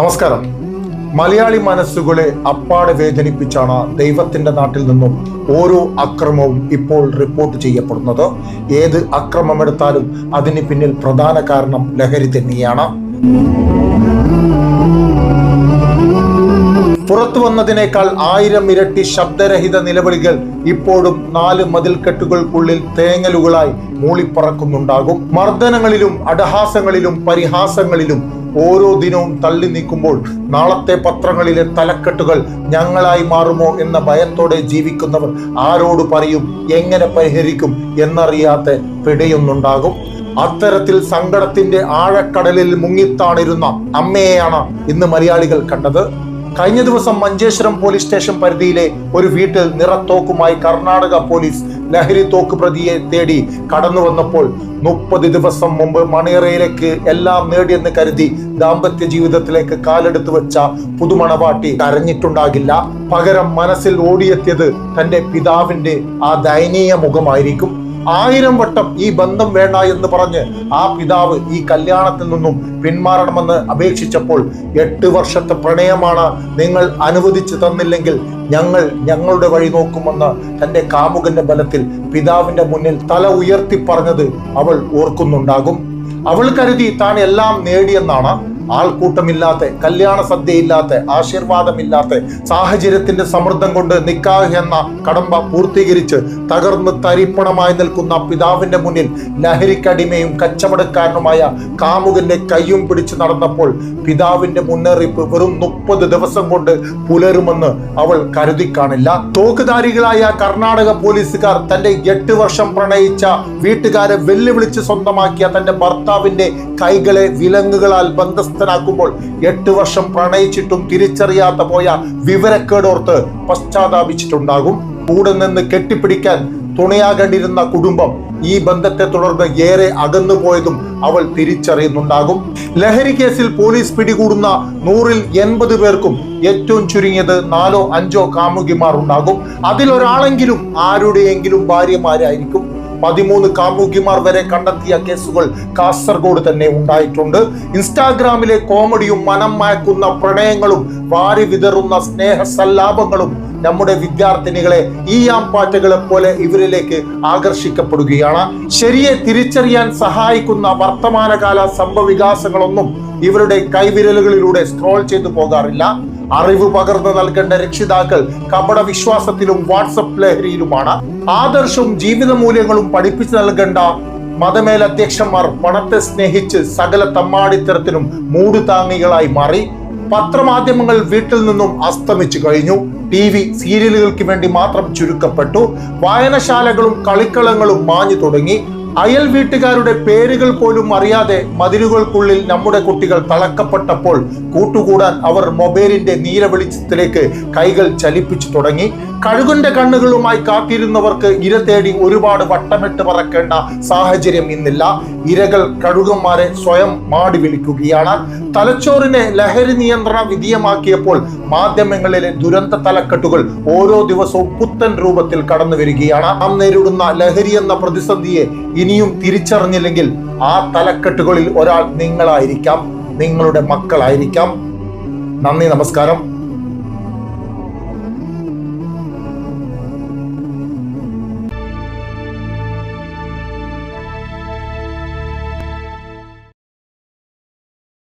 നമസ്കാരം. മലയാളി മനസ്സുകളെ അപ്പാടെ വേദനിപ്പിച്ചാണ് ദൈവത്തിന്റെ നാട്ടിൽ നിന്നും ഓരോ അക്രമവും ഇപ്പോൾ റിപ്പോർട്ട് ചെയ്യപ്പെടുന്നത്. ഏത് അക്രമമെടുത്താലും അതിന് പിന്നിൽ പ്രധാന കാരണം ലഹരി തന്നെയാണ്. പുറത്തു വന്നതിനേക്കാൾ ആയിരം ഇരട്ടി ശബ്ദരഹിത നിലവിളികൾ ഇപ്പോഴും നാല് മതിൽക്കെട്ടുകൾക്കുള്ളിൽ തേങ്ങലുകളായി മൂളിപ്പറക്കുന്നുണ്ടാകും. മർദ്ദനങ്ങളിലും അടഹാസങ്ങളിലും പരിഹാസങ്ങളിലും ഓരോ ദിനവും തള്ളി നീക്കുമ്പോൾ നാളത്തെ പത്രങ്ങളിലെ തലക്കെട്ടുകൾ ഞങ്ങളായി മാറുമോ എന്ന ഭയത്തോടെ ജീവിക്കുന്നവർ ആരോട് പറയും എങ്ങനെ പരിഹരിക്കും? എന്നറിയാതെ പിടയുന്നുണ്ടാകും. അത്തരത്തിൽ സങ്കടത്തിന്റെ ആഴക്കടലിൽ മുങ്ങിത്താണിരുന്ന അമ്മയെയാണ് ഇന്ന് മലയാളികൾ കണ്ടത്. കഴിഞ്ഞ ദിവസം മഞ്ചേശ്വരം പോലീസ് സ്റ്റേഷൻ പരിധിയിലെ ഒരു വീട്ടിൽ നിറത്തോക്കുമായി കർണാടക പോലീസ് ലഹരി തോക്ക് പ്രതിയെ തേടി കടന്നു വന്നപ്പോൾ മുപ്പത് ദിവസം മുമ്പ് മണിയറയിലേക്ക് എല്ലാം നേടിയെന്ന് കരുതി ദാമ്പത്യ ജീവിതത്തിലേക്ക് കാലെടുത്തു വെച്ച പുതുമണവാട്ടി കരഞ്ഞിട്ടുണ്ടാകില്ല. പകരം മനസ്സിൽ ഓടിയെത്തിയത് തന്റെ പിതാവിന്റെ ആ ദയനീയ മുഖമായിരിക്കും. ആയിരം വട്ടം ഈ ബന്ധം വേണ്ട എന്ന് പറഞ്ഞ് ആ പിതാവ് ഈ കല്യാണത്തിൽ നിന്നും പിന്മാറണമെന്ന് അപേക്ഷിച്ചപ്പോൾ എട്ട് വർഷത്തെ പ്രണയമാണ് നിങ്ങൾ അനുവദിച്ചു തന്നില്ലെങ്കിൽ ഞങ്ങൾ ഞങ്ങളുടെ വഴി നോക്കുമെന്ന് തന്റെ കാമുകന്റെ ബലത്തിൽ പിതാവിന്റെ മുന്നിൽ തല ഉയർത്തി പറഞ്ഞത് അവൾ ഓർക്കുന്നുണ്ടാകും. അവൾ കരുതി താൻ എല്ലാം നേടിയെന്നാണ് ആൾക്കൂട്ടമില്ലാത്ത കല്യാണ സദ്യയില്ലാത്ത ആശീർവാദമില്ലാത്ത സാഹചര്യത്തിന്റെ സമ്മർദ്ദം കൊണ്ട് നിക്കാഹ് എന്ന കടമ്പ പൂർത്തീകരിച്ച് തകർന്ന് തരിപ്പണമായി നിൽക്കുന്ന പിതാവിന്റെ മുന്നിൽ ലഹരിക്കടിമയും കച്ചവടക്കാരനുമായ കാമുകന്റെ കയ്യും പിടിച്ച് നടന്നപ്പോൾ പിതാവിന്റെ മുന്നറിയിപ്പ് വെറും മുപ്പത് ദിവസം കൊണ്ട് പുലരുമെന്ന് അവൾ കരുതി കാണില്ല. തോക്കുധാരികളായ കർണാടക പോലീസുകാർ തന്റെ എട്ട് വർഷം പ്രണയിച്ച വീട്ടുകാരെ വെല്ലുവിളിച്ച് സ്വന്തമാക്കിയ തന്റെ ഭർത്താവിന്റെ കൈകളെ വിലങ്ങുകളാൽ ബന്ധസ്ഥനാക്കുമ്പോൾ എട്ട് വർഷം പ്രണയിച്ചിട്ടും തിരിച്ചറിയാത്ത പോയ വിവരക്കേടോർത്ത് പശ്ചാത്താപിച്ചിട്ടുണ്ടാകും. കൂടെ നിന്ന് കെട്ടിപ്പിടിക്കാൻ തുണയാകേണ്ടിരുന്ന കുടുംബം ഈ ബന്ധത്തെ തുടർന്ന് ഏറെ അകന്നു പോയതും അവൾ തിരിച്ചറിയുന്നുണ്ടാകും. ലഹരി കേസിൽ പോലീസ് പിടികൂടുന്ന നൂറിൽ എൺപത് പേർക്കും ഏറ്റവും ചുരുങ്ങിയത് നാലോ അഞ്ചോ കാമുകിമാർ ഉണ്ടാകും. അതിലൊരാളെങ്കിലും ആരുടെയെങ്കിലും ഭാര്യമാരായിരിക്കും. പതിമൂന്ന് കാമുകിമാർ വരെ കണ്ടെത്തിയ കേസുകൾ കാസർഗോഡ് തന്നെ ഉണ്ടായിട്ടുണ്ട്. ഇൻസ്റ്റാഗ്രാമിലെ കോമഡിയും മനം മയക്കുന്ന പ്രണയങ്ങളും വാരി വിതറുന്ന സ്നേഹ സല്ലാപങ്ങളും നമ്മുടെ വിദ്യാർത്ഥിനികളെ ഈ ആംപാറ്റകളെ പോലെ ഇവരിലേക്ക് ആകർഷിക്കപ്പെടുകയാണ്. ശരിയെ തിരിച്ചറിയാൻ സഹായിക്കുന്ന വർത്തമാനകാല സംഭവവികാസങ്ങളൊന്നും ഇവരുടെ കൈവിരലുകളിലൂടെ സ്ക്രോൾ ചെയ്തു പോകാറില്ല. അറിവ് പകർന്നു നൽകേണ്ട രക്ഷിതാക്കൾ കപട വിശ്വാസത്തിലും വാട്സപ്പ് ലഹരിയിലുമാണ്. ആദർശവും ജീവിത മൂല്യങ്ങളും പഠിപ്പിച്ചു നൽകേണ്ട മതമേലധ്യക്ഷന്മാർ പണത്തെ സ്നേഹിച്ച് സകല തമ്മാടിത്തരത്തിനും മൂടുതാങ്ങികളായി മാറി പത്രമാധ്യമങ്ങൾ വീട്ടിൽ നിന്നും അസ്തമിച്ചു കഴിഞ്ഞു. ടി വി സീരിയലുകൾക്ക് വേണ്ടി മാത്രം ചുരുക്കപ്പെട്ടു. വായനശാലകളും കളിക്കളങ്ങളും മാഞ്ഞു തുടങ്ങി. അയൽ വീട്ടുകാരുടെ പേരുകൾ പോലും അറിയാതെ മതിലുകൾക്കുള്ളിൽ നമ്മുടെ കുട്ടികൾ തളക്കപ്പെട്ടപ്പോൾ കൂട്ടുകൂടാൻ അവർ മൊബൈലിന്റെ നീല വെളിച്ചത്തിലേക്ക് കൈകൾ ചലിപ്പിച്ചു തുടങ്ങി. കഴുകന്റെ കണ്ണുകളുമായി കാത്തിരുന്നവർക്ക് ഇര തേടി ഒരുപാട് വട്ടമിട്ട് പറക്കേണ്ട സാഹചര്യം ഇന്നില്ല. ഇരകൾ കഴുകന്മാരെ സ്വയം മാടി വിളിക്കുകയാണ്. തലച്ചോറിനെ ലഹരി നിയന്ത്രണ വിധേയമാക്കിയപ്പോൾ മാധ്യമങ്ങളിലെ ദുരന്ത തലക്കെട്ടുകൾ ഓരോ ദിവസവും പുത്തൻ രൂപത്തിൽ കടന്നു വരികയാണ്. നാം നേരിടുന്ന ലഹരി എന്ന പ്രതിസന്ധിയെ ഇനിയും തിരിച്ചറിഞ്ഞില്ലെങ്കിൽ ആ തലക്കെട്ടുകളിൽ ഒരാൾ നിങ്ങളായിരിക്കാം. നിങ്ങളുടെ മക്കളായിരിക്കാം. നന്ദി നമസ്കാരം.